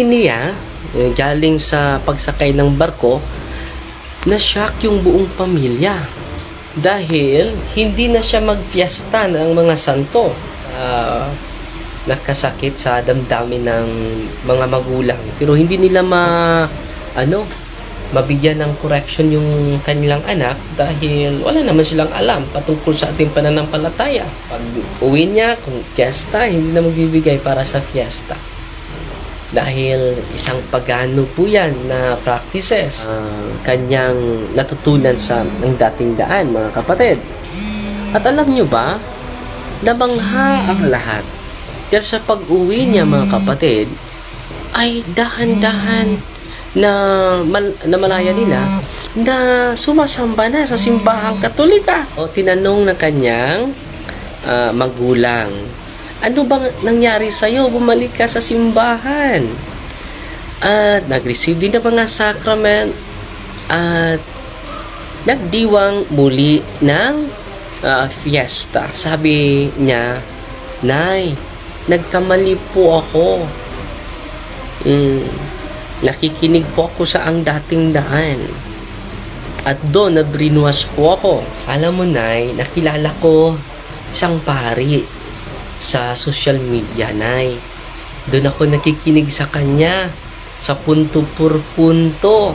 Niya, eh, galing sa pagsakay ng barko, na-shock yung buong pamilya. Dahil hindi na siya magfiesta ng mga santo. Ah, nakasakit sa damdamin ng mga magulang. Pero hindi nila ma ano mabigyan ng correction yung kanilang anak dahil wala naman silang alam patungkol sa ating pananampalataya. Pag uwi niya, kung fiesta, hindi na magbibigay para sa fiesta. Dahil isang pagano po yan na practices ang kanyang natutunan sa ng dating daan, mga kapatid. At alam nyo ba, nabangha ang lahat. Dahil sa pag-uwi niya, mga kapatid, ay dahan-dahan na, mal, na malaya nila na sumasamba na sa simbahang katolika. O tinanong ng kanyang ah, magulang, ano bang nangyari sa'yo? Bumalik ka sa simbahan. At nag-receive din ng mga sacrament at nagdiwang muli ng ah, fiesta. Sabi niya, Nay, nagkamali po ako. Mm, nakikinig po ako sa ang dating daan. At doon, nabrinuas po ako. Alam mo, Nay, nakilala ko isang pari sa social media, Nay. Doon ako nakikinig sa kanya sa punto por punto.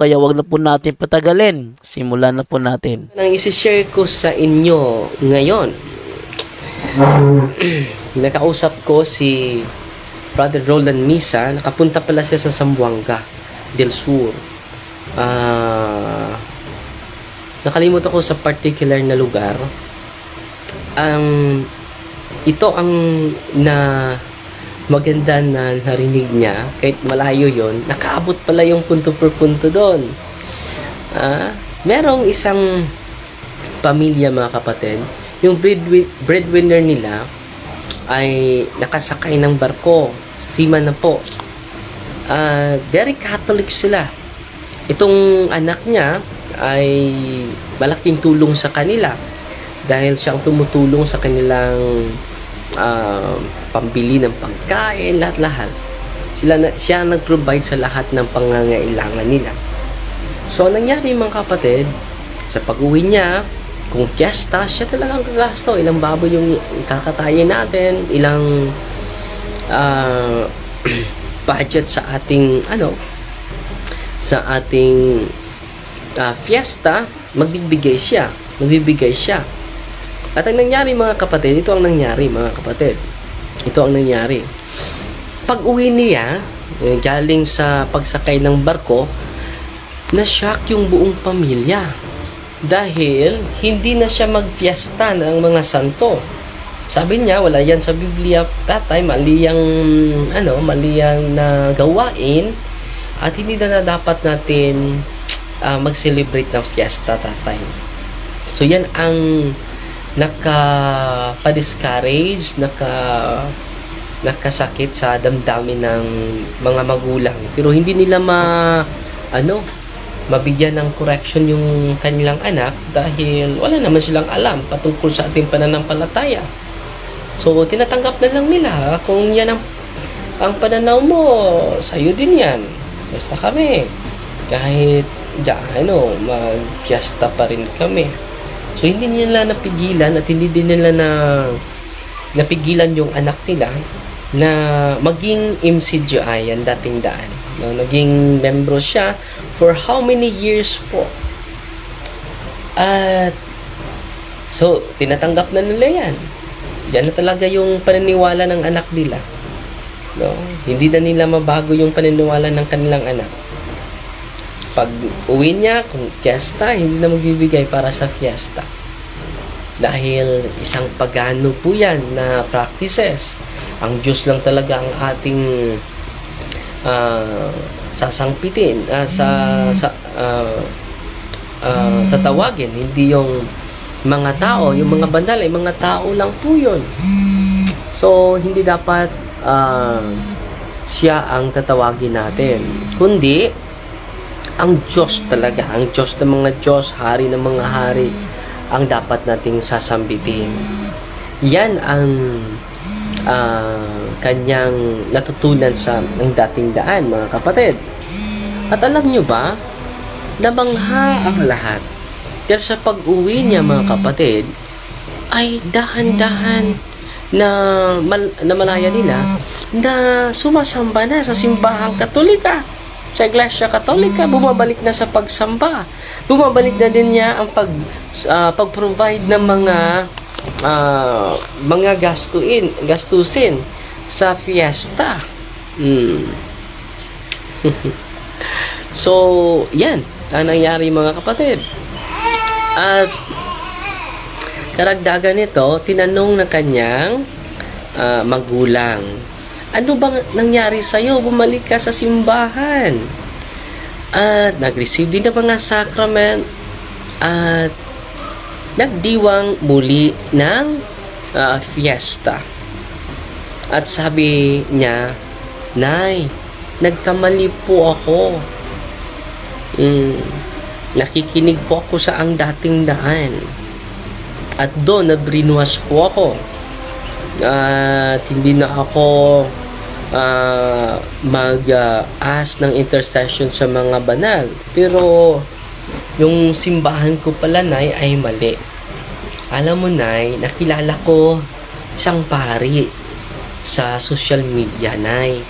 kaya wag na po natin patagalin. Simulan na po natin. Ang isi-share ko sa inyo ngayon, nakausap ko si Brother Roland Misa, nakapunta pala siya sa Zamboanga del Sur. Ah, nakalimut ako sa particular na lugar. Ang ito ang na maganda na narinig niya kahit malayo yon nakaabot pala yung punto per punto doon. Ah, merong isang pamilya mga kapatid yung breadwi- breadwinner nila ay nakasakay ng barko sima na po. Ah, very Catholic sila. Itong anak niya ay malaking tulong sa kanila dahil siyang tumutulong sa kanilang ah, pambili ng pagkain, lahat-lahat. Sila na, siya nag-provide sa lahat ng pangangailangan nila. So, ang nangyari mga kapatid, sa pag-uwi niya, kung fiesta, siya talaga ang gagasto. Ilang baboy yung kakatayin natin, ilang ah, budget sa ating, ano, sa ating ah, fiesta, magbibigay siya. Magbibigay siya. At ang nangyari mga kapatid, ito ang nangyari mga kapatid. Ito ang nangyari. Pag uwi niya, eh, galing sa pagsakay ng barko, na-shock yung buong pamilya. Dahil hindi na siya magfiesta ng mga santo. Sabi niya, wala yan sa Biblia, tatay, mali yung, ano, mali yung na gawain at hindi na, na dapat natin ah, mag-celebrate ng fiesta, tatay. So, yan ang naka-discourage, naka nakasakit sa damdamin ng mga magulang. Pero hindi nila ma ano mabigyan ng correction yung kanilang anak dahil wala naman silang alam patungkol sa ating pananampalataya. So, tinatanggap na lang nila kung yan ang, ang pananaw mo, sa'yo din yan. Basta kami. Kahit, ano, mag-fiesta pa rin kami. So hindi nila napigilan at hindi din nila na napigilan yung anak nila na maging MCGI ang dating daan. No, naging membro siya for how many years po? At so tinatanggap na nila yan. Yan na talaga yung paniniwala ng anak nila. No? Hindi na nila mabago yung paniniwala ng kanilang anak. Pag uwi niya, kung fiesta, hindi na magbibigay para sa fiesta. Dahil isang pagano po yan na practices. Ang Diyos lang talaga ang ating ah, sasangpitin, ah, sa, sa ah, ah, tatawagin. Hindi yung mga tao, yung mga bandal, ay mga tao lang po yun. So, hindi dapat ah, siya ang tatawagin natin. Kundi, ang Diyos talaga, ang Diyos ng mga Diyos, hari ng mga hari, ang dapat nating sasambitin. Yan ang ah, kanyang natutunan sa ang dating daan, mga kapatid. At alam nyo ba, nabangha ang lahat. Pero sa pag-uwi niya, mga kapatid, ay dahan-dahan na, mal, na malaya nila na sumasamba na sa simbahang katolika. Sa Iglesia Katolika, bumabalik na sa pagsamba. Bumabalik na din niya ang pag, ah, pag-provide ng mga ah, mga gastuin, gastusin sa fiesta. Hmm. so, yan ang nangyari mga kapatid. At karagdagan nito, tinanong na kanyang ah, magulang, ano bang nangyari sa'yo? Bumalik ka sa simbahan. At nag-receive din ng mga sacrament at nagdiwang muli ng ah, fiesta. At sabi niya, Nay, nagkamali po ako. Mm, nakikinig po ako sa ang dating daan. At doon, nabrinuwas po ako. At hindi na ako ah, mag-ask ng intercession sa mga banal. Pero, yung simbahan ko pala, Nay, ay mali. Alam mo, Nay, nakilala ko isang pari sa social media, Nay.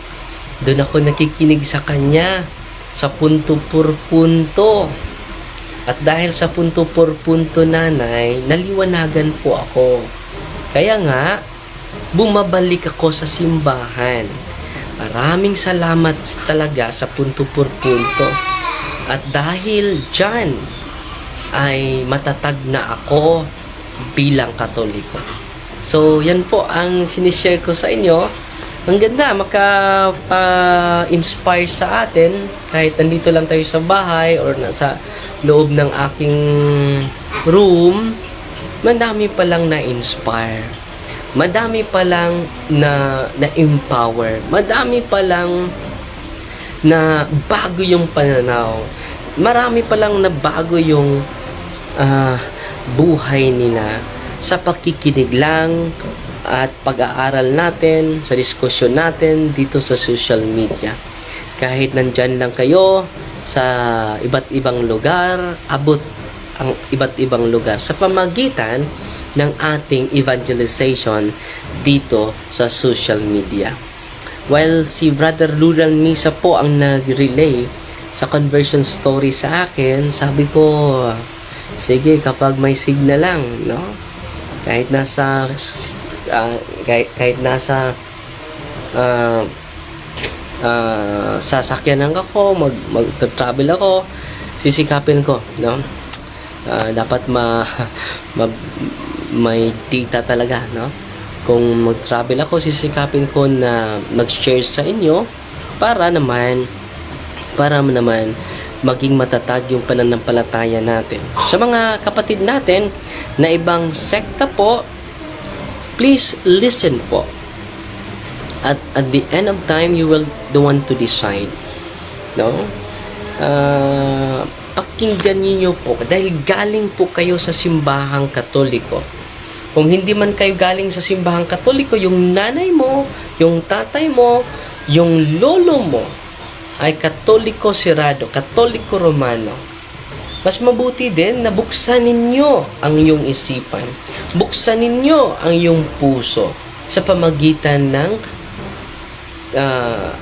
Doon ako nakikinig sa kanya sa punto por punto. At dahil sa punto por punto, Nanay, naliwanagan po ako. Kaya nga, bumabalik ako sa simbahan. Maraming salamat talaga sa punto por punto. At dahil dyan, ay matatag na ako bilang katoliko. So, yan po ang sinishare ko sa inyo. Ang ganda, maka-inspire sa atin kahit nandito lang tayo sa bahay or nasa loob ng aking room, madami palang na-inspire. Madami palang na na-empower. Madami palang na bago yung pananaw. Marami palang na bago yung ah, buhay nila sa pakikinig lang at pag-aaral natin, sa diskusyon natin dito sa social media. Kahit nandyan lang kayo sa iba't ibang lugar, abot ang iba't ibang lugar sa pamagitan ng ating evangelization dito sa social media. While si Brother Luran Misa po ang nag-relay sa conversion story sa akin, sabi ko, sige kapag may signal lang, no? Kahit nasa ah, kahit, kahit nasa ah, ah, sasakyanan ako, mag mag-travel ako, sisikapin ko, no? Ah, dapat ma, ma may data talaga, no? Kung mag-travel ako, sisikapin ko na mag-share sa inyo para naman para naman maging matatag yung pananampalataya natin. Sa mga kapatid natin na ibang sekta po, please listen po. At at the end of time, you will the one to decide. No? Ah, pakinggan niyo po dahil galing po kayo sa simbahang katoliko. Kung hindi man kayo galing sa simbahang katoliko, yung nanay mo, yung tatay mo, yung lolo mo, ay katoliko sirado, katoliko romano. mas mabuti din na buksan ninyo ang iyong isipan. Buksan ninyo ang iyong puso sa pamagitan ng ah,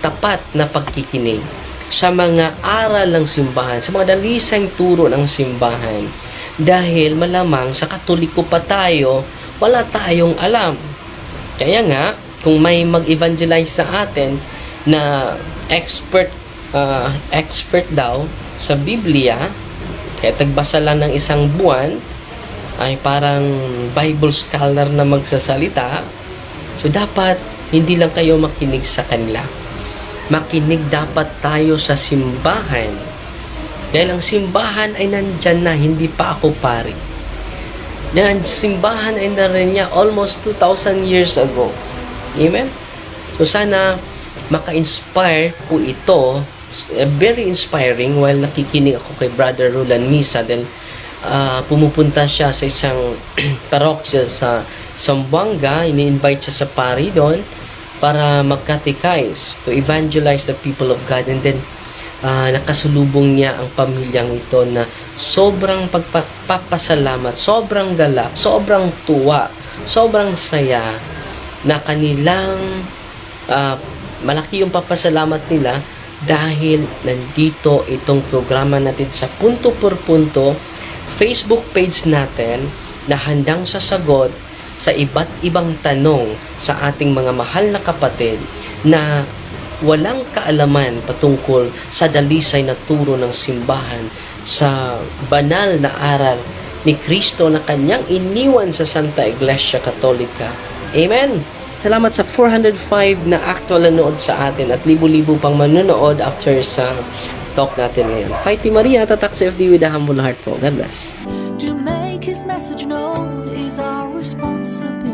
tapat na pagkikinig sa mga aral ng simbahan, sa mga dalisang turo ng simbahan. Dahil malamang sa katoliko pa tayo, wala tayong alam. Kaya nga, kung may mag-evangelize sa atin na expert ah, expert daw sa Biblia, kaya tagbasa lang ng isang buwan, ay parang Bible scholar na magsasalita. So, dapat hindi lang kayo makinig sa kanila. Makinig dapat tayo sa simbahan. Dahil ang simbahan ay nandyan na, hindi pa ako pari. Dahil ang simbahan ay narin niya almost 2,000 years ago. Amen? So, sana maka-inspire po ito. Eh, Very inspiring while nakikinig ako kay Brother Roland Misa dahil ah, pumupunta siya sa isang parokya sa Zamboanga, ini-invite siya sa pari doon para mag-catechize, to evangelize the people of God and then ah, nakasulubong niya ang pamilyang ito na sobrang pagpapasalamat, sobrang galak, sobrang tuwa, sobrang saya na kanilang ah, malaki yung papasalamat nila dahil nandito itong programa natin sa punto por punto Facebook page natin na handang sasagot sa iba't ibang tanong sa ating mga mahal na kapatid na walang kaalaman patungkol sa dalisay na turo ng simbahan sa banal na aral ni Kristo na kanyang iniwan sa Santa Iglesia Katolika. Amen! Salamat sa 405 na actual nanood sa atin at libo-libo pang manonood after sa talk natin ngayon. Fighty Maria, tatak sa FD with a humble heart po. God bless. To make his message known is our responsibility.